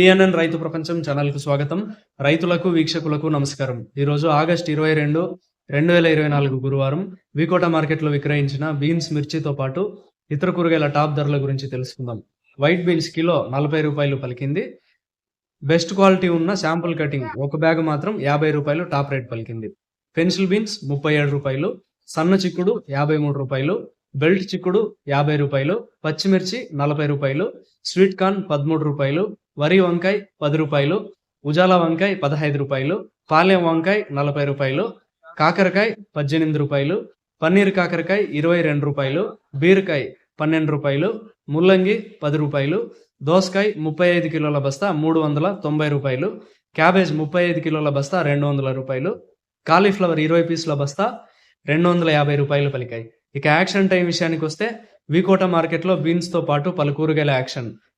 PNN రైతు ప్రపంచం ఛానల్కు స్వాగతం. రైతులకు వీక్షకులకు నమస్కారం. ఈ రోజు ఆగస్ట్ ఇరవై రెండు రెండు వేల ఇరవై నాలుగు గురువారం వికోట మార్కెట్లో విక్రయించిన బీన్స్ మిర్చితో పాటు ఇతర కూరగాయల టాప్ ధరల గురించి తెలుసుకుందాం. వైట్ బీన్స్ కిలో నలభై రూపాయలు పలికింది. బెస్ట్ క్వాలిటీ ఉన్న శాంపుల్ కటింగ్ ఒక బ్యాగ్ మాత్రం యాభై రూపాయలు టాప్ రేట్ పలికింది. పెన్సిల్ బీన్స్ ముప్పై ఏడు రూపాయలు సన్న చిక్కుడు యాభై మూడు రూపాయలు బెల్ట్ చిక్కుడు యాభై రూపాయలు పచ్చిమిర్చి నలభై రూపాయలు స్వీట్ కార్న్ పదమూడు రూపాయలు వరి వంకాయ పది రూపాయలు ఉజాల వంకాయ పదహైదు రూపాయలు పాలెం వంకాయ నలభై రూపాయలు కాకరకాయ పద్దెనిమిది రూపాయలు పన్నీర్ కాకరకాయ ఇరవై రెండు రూపాయలు బీరకాయ పన్నెండు రూపాయలు ముల్లంగి పది రూపాయలు దోసకాయ ముప్పై ఐదు కిలోల బస్తా మూడు వందల తొంభై రూపాయలు క్యాబేజ్ ముప్పై ఐదు కిలోల బస్తా రెండు వందల రూపాయలు కాలీఫ్లవర్ ఇరవై పీసుల బస్తా రెండు వందల యాభై రూపాయలు పలికాయి. ఇక యాక్షన్ టైం విషయానికి వస్తే వికోట మార్కెట్లో బీన్స్తో పాటు పలు కూరగాయల యాక్షన్.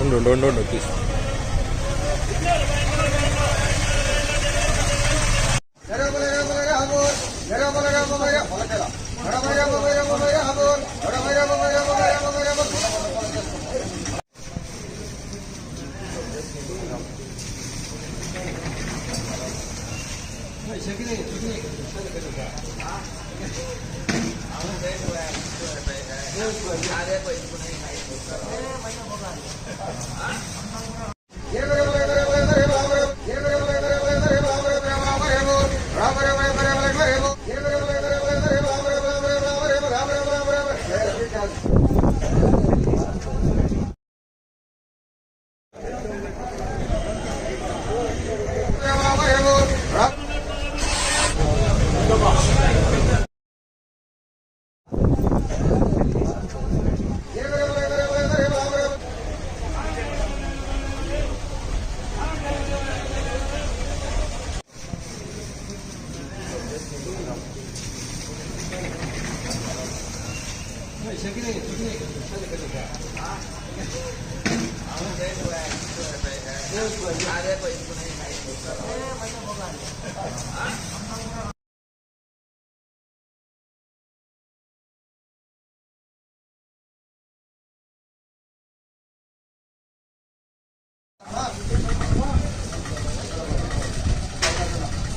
ఉండు ఉండు ఉండు ఉండు Ha?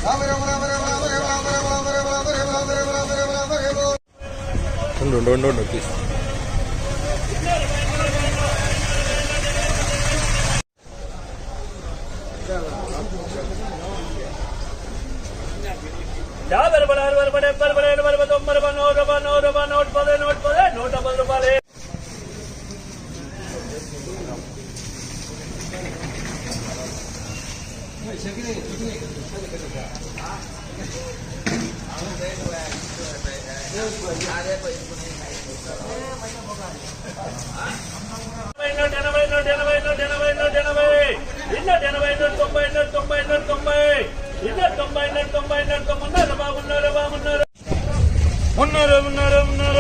राम राम राम राम ఉండు ఉండు ఉండు ఉండు తీసు యా బరబడ బరబడ బరబడ బరబడ తొంభై నూట నూట నూట పది నూట ఎనభై నూట ఎనభై